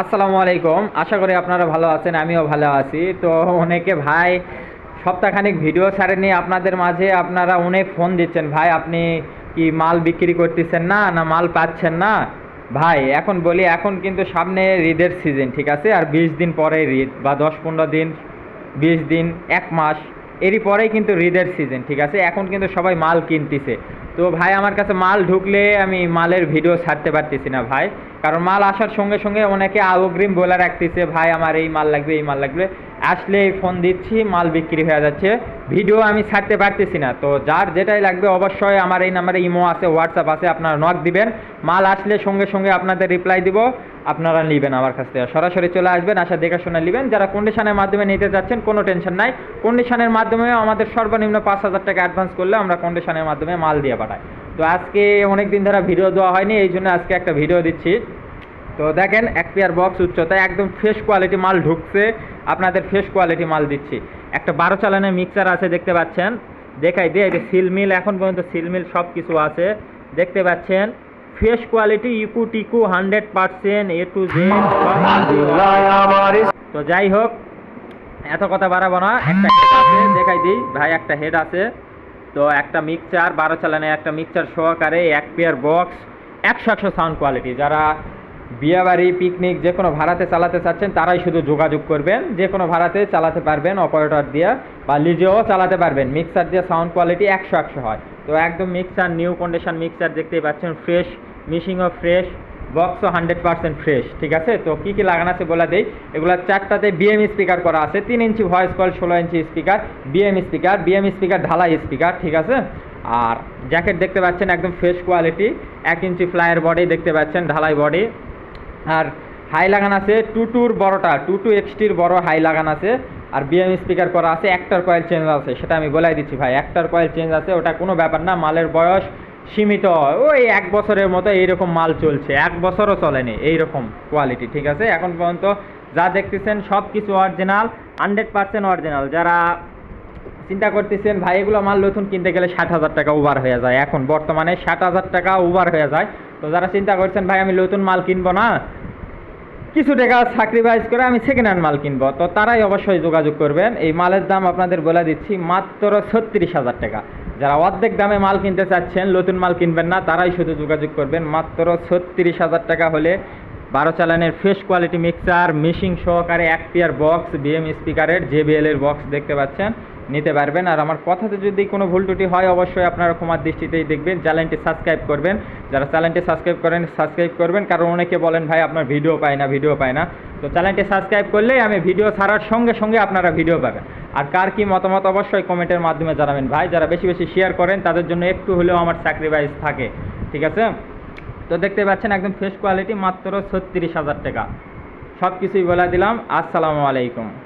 আসসালামু আলাইকুম। আশা করি আপনারা ভালো আছেন, আমিও ভালো আছি। তো অনেকে ভাই, সপ্তাহখানিক ভিডিও ছাড়েনি, আপনাদের মাঝে আপনারা অনেক ফোন দিচ্ছেন। ভাই, আপনি কি মাল বিক্রি করতেছেন না না মাল পাচ্ছেন না? ভাই, এখন বলি, এখন কিন্তু সামনে ঈদের সিজন ঠিক আছে? আর বিশ দিন পরে ঈদ, বা দশ পনেরো দিন, বিশ দিন, এক মাস এরই পরেই কিন্তু ঈদের সিজন ঠিক আছে? এখন কিন্তু সবাই মাল কিনতেছে। তো ভাই, আমার কাছে মাল ঢুকলে আমি মালের ভিডিও ছাড়তে পারতেছি না ভাই। কারণ মাল আসার সঙ্গে সঙ্গে অনেকে অগ্রিম বলে রাখতেছে, ভাই, আমার এই মাল লাগবে, এই মাল লাগবে। আসলে ফোন দিচ্ছি, মাল বিক্রি হয়ে যাচ্ছে। ভিডিও আমি ছাড়তে পারতেছি না। তো যার যেটাই লাগবে অবশ্যই আমার এই নাম্বারে ইমো আছে হোয়াটসঅ্যাপ আছে, আপনারা নক দিবেন। মাল আসলে সঙ্গে সঙ্গে আপনাদের রিপ্লাই দিব, আপনারা নেবেন আমার কাছ থেকে। সরাসরি চলে আসবেন, আসা দেখাশোনা নেবেন। যারা কন্ডিশনের মাধ্যমে নিতে যাচ্ছেন কোনো টেনশন নাই। কন্ডিশনের মাধ্যমে আমাদের সর্বনিম্ন পাঁচ হাজার টাকা অ্যাডভান্স করলে আমরা কন্ডিশনের মাধ্যমে মাল দিয়ে পাঠাই। তো আজকে অনেক দিন ধরে ভিডিও দেওয়া হয়নি, এই জন্য আজকে একটা ভিডিও দিচ্ছি। তো দেখেন, এক পেয়ার বক্স উচ্চতায় একদম ফ্রেশ কোয়ালিটি মাল ঢুকছে। আপনাদের ফ্রেশ কোয়ালিটি মাল দিচ্ছি। একটা বারো চালানের মিক্সার আছে, দেখতে পাচ্ছেন। দেখাই, দিয়ে যে সিলমিল এখন পর্যন্ত সিলমিল সব কিছু আছে। দেখতে পাচ্ছেন ফ্রেশ কোয়ালিটি ইকু Tiku, hundred percent A to Z তো যাই হোক, এত কথা বাড়াবো না। একটা হেড আছে, দেখাই দিই। ভাই, একটা হেড আছে। তো একটা মিক্সচার বারো চালানে একটা মিক্সচার সহকারে এক পেয়ার বক্স একশো একশো সাউন্ড কোয়ালিটি যারা বিয়েবাড়ি পিকনিক যে কোনো ভাড়াতে চালাতে চাচ্ছেন, তারাই শুধু যোগাযোগ করবেন। যে কোনো ভাড়াতে চালাতে পারবেন অপারেটর দিয়ে বা লিজেও চালাতে পারবেন। মিক্সার দিয়ে সাউন্ড কোয়ালিটি একশো একশো হয়। তো একদম মিক্সার নিউ কন্ডিশন মিক্সার দেখতেই পাচ্ছেন ফ্রেশ মিশিংও ফ্রেশ বক্সও হান্ড্রেড পার্সেন্ট ফ্রেশ ঠিক আছে? তো কী কী লাগানো আছে বলে দেই। এগুলো চারটাতে বিএম স্পিকার করা আছে, তিন ইঞ্চি ভয়েস কল ষোলো ইঞ্চি speaker BM speaker BM speaker ঢালাই স্পিকার ঠিক আছে? আর জ্যাকেট দেখতে পাচ্ছেন, একদম ফ্রেশ কোয়ালিটি এক ইঞ্চি ফ্লাইয়ের বডি দেখতে পাচ্ছেন, ঢালাই বডি আর হাই লাগান আছে টু টুর বড়টা টু টু এক্সটির বড় হাই লাগান আছে। আর বিএম স্পিকার করা আছে, একটার কয়েল চেঞ্জ আছে, সেটা আমি বলাই দিচ্ছি ভাই, একটার কয়েল চেঞ্জ আছে, ওটা কোনো ব্যাপার না, মালের বয়স সীমিত। ওই এক বছরের মতো এইরকম মাল চলছে, এক বছরও চলেনি এইরকম কোয়ালিটি ঠিক আছে? এখন পর্যন্ত যা দেখতেছেন সব কিছু অরিজিনাল হান্ড্রেড পার্সেন্ট অরিজিনাল যারা চিন্তা করতেছেন, ভাই, এগুলো মাল নতুন কিনতে গেলে ষাট হাজার টাকা ওভার হয়ে যায়। এখন বর্তমানে ষাট হাজার টাকা ওভার হয়ে যায়। তো যারা চিন্তা করছেন, ভাই, আমি নতুন মাল কিনবো না, কিছু টাকা স্যাক্রিফাইস করে আমি সেকেন্ড হ্যান্ড মাল কিনবো। তো তারাই অবশ্যই যোগাযোগ করবেন। এই মালের দাম আপনাদের বলে দিচ্ছি, মাত্র ছত্রিশ হাজার টাকা। যারা অর্ধেক দামে মাল কিনতে চাচ্ছেন, নতুন মাল কিনবেন না, তারাই শুধু যোগাযোগ করবেন, মাত্র ছত্রিশ হাজার টাকা হলে বারো চালানের ফ্রেশ কোয়ালিটি মিক্সার মিশিং সহকারে এক পেয়ার বক্স বিএম স্পিকারের জেবিএল এর বক্স দেখতে পাচ্ছেন। নিতে পারবেন। আর আমার কথাতে যদি কোনো ভুল ত্রুটি হয়, অবশ্যই আপনারা ক্ষমার দৃষ্টিতেই দেখবেন। চ্যানেলটি সাবস্ক্রাইব করবেন। যারা চ্যানেলটি সাবস্ক্রাইব করেন, সাবস্ক্রাইব করবেন। কারণ অনেকে বলেন, ভাই, আপনার ভিডিও পায় না, ভিডিও পায় না। তো চ্যানেলটি সাবস্ক্রাইব করলেই আমি ভিডিও ছাড়ার সঙ্গে সঙ্গে আপনারা ভিডিও পাবেন। আর কার কি মতামত, অবশ্যই কমেন্টের মাধ্যমে জানাবেন। ভাই, যারা বেশি বেশি শেয়ার করেন, তাদের জন্য একটু হলেও আমার স্যাক্রিফাইস থাকে। ঠিক আছে? তো দেখতে পাচ্ছেন, একদম ফ্রেশ কোয়ালিটি মাত্র ছত্রিশ হাজার টাকা। সব কিছুই বলে দিলাম। আসসালামু আলাইকুম।